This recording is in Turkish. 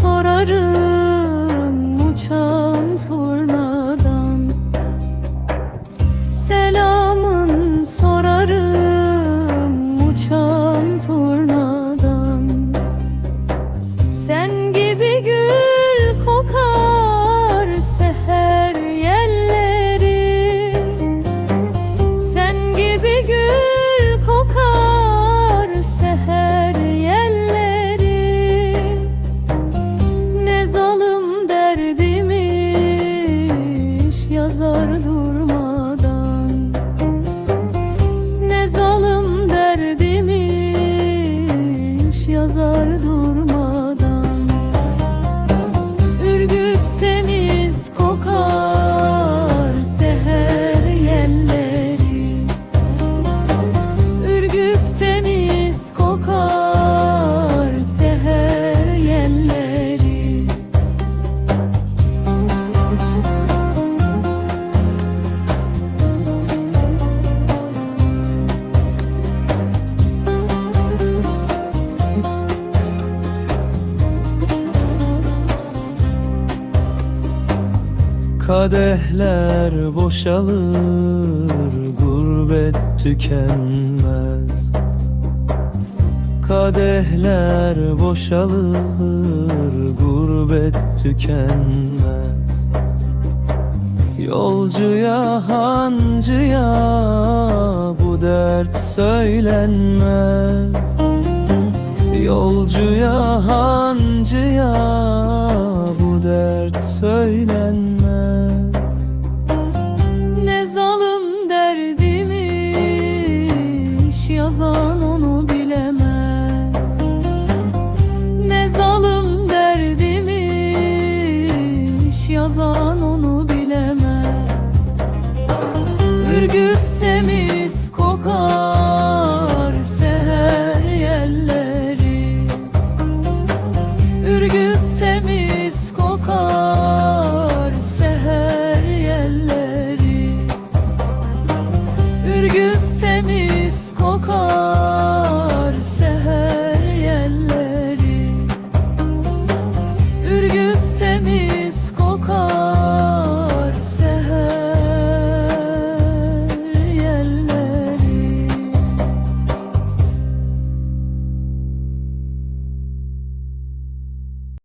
sorarım. Yazar durmadan. Ürgüp temiz kokar seher yelleri. Ürgüp temiz kokar Kadehler boşalır, gurbet tükenmez. Kadehler boşalır, gurbet tükenmez. Yolcuya hancıya bu dert söylenmez. Yolcuya hancıya bu dert söylenmez Sürgün temiz kokar seher yerleri Ürgün temiz kokar seher yerleri Ürgün temiz kokar seher